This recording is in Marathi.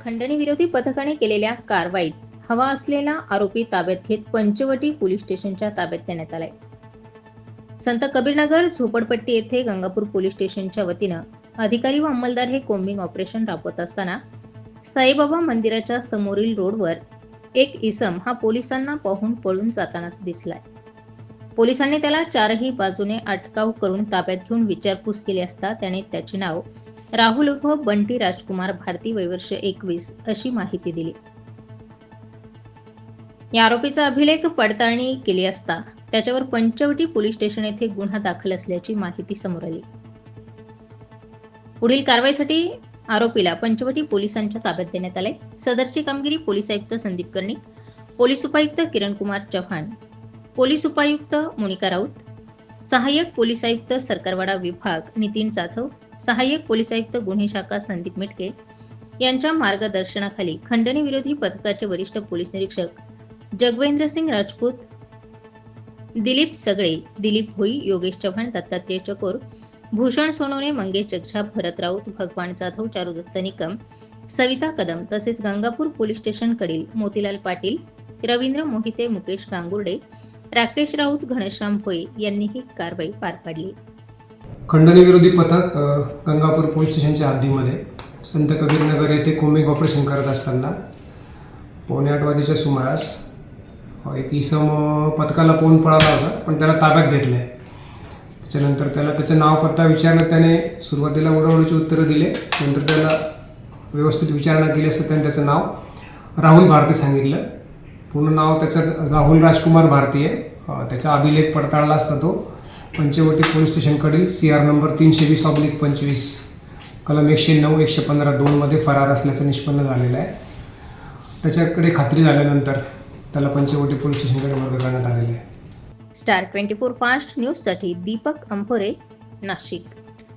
खंडणी विरोधी पथकाने केलेल्या कारवाईत हवा असलेला आरोपी ताब्यात घेत पंचवटी पोलीस स्टेशनच्या ताब्यात देण्यात आलाय. संत कबीरनगर झोपडपट्टी येथे गंगापूर पोलीस स्टेशनच्या वतीनं अधिकारी व अंमलदार हे कोम्बिंग ऑपरेशन राबवत असताना साईबाबा मंदिराच्या समोरील रोडवर एक इसम हा पोलिसांना पाहून पळून जाताना दिसलाय. पोलिसांनी त्याला चारही बाजूने अटकाव करून ताब्यात घेऊन विचारपूस केली असता त्याने त्याचे नाव राहुल उर्फ बंटी राजकुमार भारती वयवर्ष एकवीस अशी माहिती दिली. या आरोपीचा अभिलेख पडताळणी केली असता त्याच्यावर पंचवटी पोलीस स्टेशन येथे गुन्हा दाखल असल्याची माहिती समोर आली. पुढील कारवाईसाठी आरोपीला पंचवटी पोलिसांच्या ताब्यात देण्यात आले. सदरची कामगिरी पोलीस आयुक्त संदीप कर्णिक पोलीस उपायुक्त किरण कुमार चव्हाण पोलीस उपायुक्त मोनिका राऊत सहाय्यक पोलीस आयुक्त सरकारवाडा विभाग नितीन जाधव सहाय्यक पोलीस आयुक्त गुन्हे शाखा संदीप मिटके यांच्या मार्गदर्शनाखाली खंडणी विरोधी पथकाचे वरिष्ठ पोलीस निरीक्षक जगवेंद्र सिंग राजपूत दिलीप सगळे दिलीप भोई योगेश चव्हाण दत्तात्रेय चकोर भूषण सोनवणे मंगेश जगछाप भरत राऊत भगवान जाधव चारुदत्त निकम सविता कदम तसेच गंगापूर पोलीस स्टेशनकडील मोतीलाल पाटील रवींद्र मोहिते मुकेश गांगुर्डे राकेश राऊत घनश्याम भोये यांनी ही कारवाई पार पाडली. खंडणीविरोधी पथक गंगापूर पोलीस स्टेशनच्या हद्दीमध्ये संत कबीरनगर येथे कोमिक ऑपरेशन करत असताना पावणे आठ वाजेच्या सुमारास एक इसम पथकाला पोहून पळाला होता पण त्याला ताब्यात घेतलं आहे. त्याच्यानंतर त्याला त्याचं नाव पत्ता विचारलं त्याने सुरुवातीला उडवडीची उत्तरं दिले नंतर त्याला व्यवस्थित विचारणा केली असता त्याने त्याचं नाव राहुल भारती सांगितलं. पूर्ण नाव त्याचं राहुल राजकुमार भारती आहे. त्याचा अभिलेख पडताळला असता तो. पंचवटी पोलीस स्टेशनकडील सी आर नंबर तीनशे वीस ऑब्लिक पंचवीस कलम एकशे नऊ एकशे पंधरा दोनमध्ये फरार असल्याचं निष्पन्न झालेलं आहे. त्याच्याकडे खात्री झाल्यानंतर त्याला पंचवटी पोलीस स्टेशनकडे वर्ग करण्यात आलेलं आहे. स्टार ट्वेंटी फोर फास्ट न्यूजसाठी दीपक अंभोरे नाशिक.